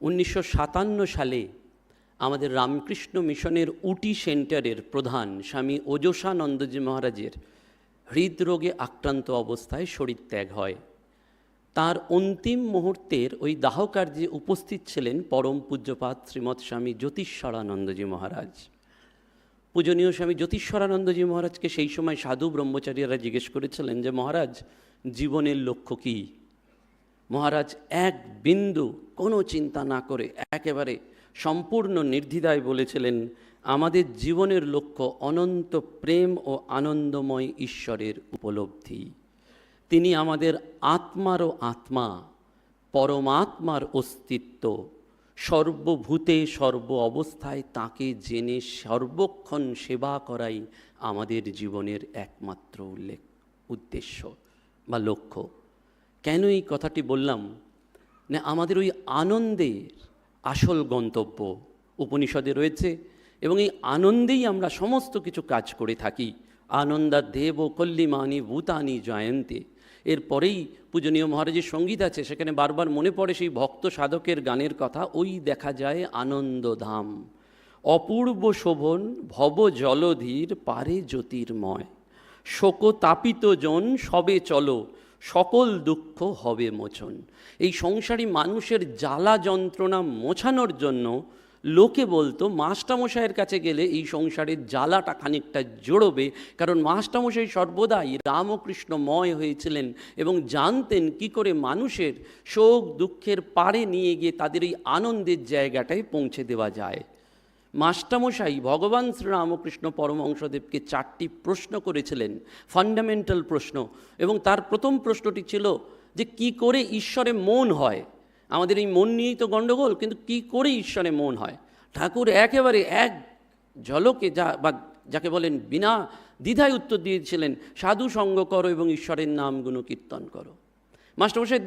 উনিশশো সাতান্ন সালে আমাদের রামকৃষ্ণ মিশনের উটি সেন্টারের প্রধান স্বামী ওজসানন্দজি মহারাজের হৃদরোগে আক্রান্ত অবস্থায় শরীর ত্যাগ হয়। তার অন্তিম মুহূর্তের ওই দাহকার্যে উপস্থিত ছিলেন পরম পূজ্যপাত শ্রীমৎ স্বামী জ্যোতিষ্বরানন্দজি মহারাজ। পূজনীয় স্বামী জ্যোতিষ্বরানন্দজি মহারাজকে সেই সময় সাধু ব্রহ্মচারীরা জিজ্ঞেস করেছিলেন যে, মহারাজ, জীবনের লক্ষ্য কী? মহারাজ, এক বিন্দু কোনো চিন্তা না করে একেবারে সম্পূর্ণ নির্দ্বিধায় বলেছিলেন, আমাদের জীবনের লক্ষ্য অনন্ত প্রেম ও আনন্দময় ঈশ্বরের উপলব্ধি। তিনি আমাদের আত্মারও আত্মা, পরমাত্মার অস্তিত্ব। সর্বভূতে সর্ব অবস্থায় তাকে জেনে সর্বক্ষণ সেবা করাই আমাদের জীবনের একমাত্র উল্লেখ, উদ্দেশ্য বা লক্ষ্য। কেন এই কথাটি বললাম? না, আমাদের ওই আনন্দের আসল গন্তব্য উপনিষদে রয়েছে এবং এই আনন্দেই আমরা সমস্ত কিছু কাজ করে থাকি। আনন্দা দেব কল্লিমানি ভূতানি জয়ন্তে। এরপরেই পূজনীয় মহারাজের সংগীত আছে, সেখানে বারবার মনে পড়ে সেই ভক্ত সাধকের গানের কথা, ওই দেখা যায় আনন্দধাম। অপূর্ব শোভন ভব জলধীর পারে জ্যোতির্ময়। শোকতাপিত জন সবে চলো সকল দুঃখ হবে মোচন। এই সংসারী মানুষের জ্বালা যন্ত্রণা মোছানোর জন্য লোকে বলতো মাস্টামশাইয়ের কাছে গেলে এই সংসারের জ্বালাটা খানিকটা জড়োবে। কারণ মাস্টামশাই সর্বদাই রামকৃষ্ণময় হয়েছিলেন এবং জানতেন কি করে মানুষের শোক দুঃখের পাড়ে নিয়ে গিয়ে তাদের এই আনন্দের জায়গাটায় পৌঁছে দেওয়া যায়। মাস্টামশাই, ভগবান শ্রীরামকৃষ্ণ পরমহংসদেবকে চারটি প্রশ্ন করেছিলেন ফান্ডামেন্টাল প্রশ্ন। এবং তার প্রথম প্রশ্নটি ছিল যে, কি করে ঈশ্বরে মন হয়? আমাদের এই মন নিয়েই তো গণ্ডগোল, কিন্তু কি করে ঈশ্বরে মন হয়? ঠাকুর একেবারে এক ঝলকে যা, বা যাকে বলেন বিনা দ্বিধায় উত্তর দিয়েছিলেন সাধু সঙ্গ করো এবং ঈশ্বরের নাম গুণ কীর্তন করো। মাস্টারমশাই